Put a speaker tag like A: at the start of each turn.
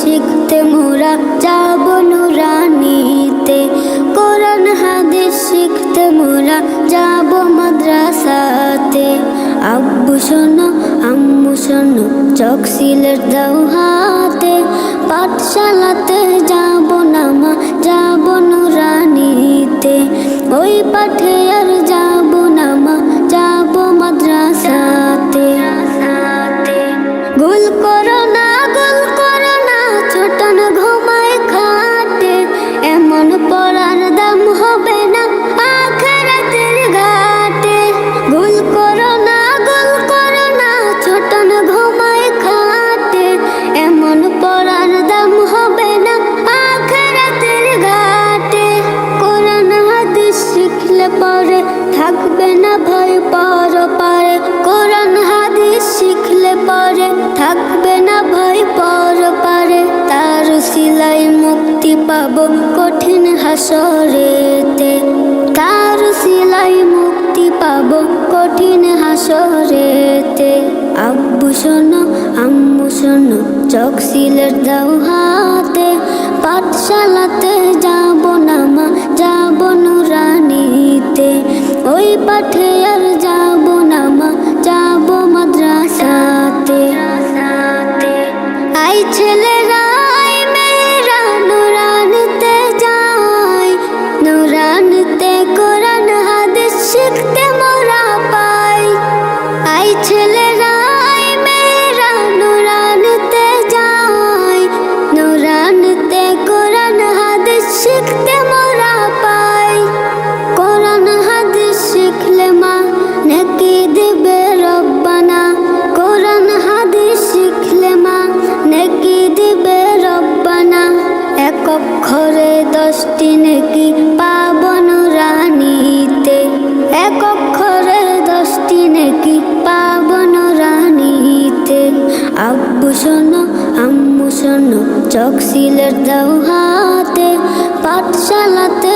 A: শিখতে মোরা যাব নুরানিতে। কোরআন, হাদিস শিখতে মোরা যাব মাদ্রাসাতে। আব্বু শোনো, আম্মু শোনো, চোখ সিলের দাও হাতে। পাঠশালাতে যাব নামা, যাব নুরানিতে পর পারে, কোরআন, হাদিস শিখলে পরে থাকবে না ভয় পর পারে। তার সিলাই মুক্তি পাবো কঠিন হাসরেতে। তার সিলাই মুক্তি পাবো কঠিন হাসরেতে। আব্বু শোনো, আম্মু শোনো চোখ সিলের দাও হাতে। পাঠশালাতে যাব না মা যাব অক্ষরে দশটি নেকি পাবন রানীতে এক আব্বু শোনো আম্মু শোনো চকসিলের দাও হাতে পাঠশালাতে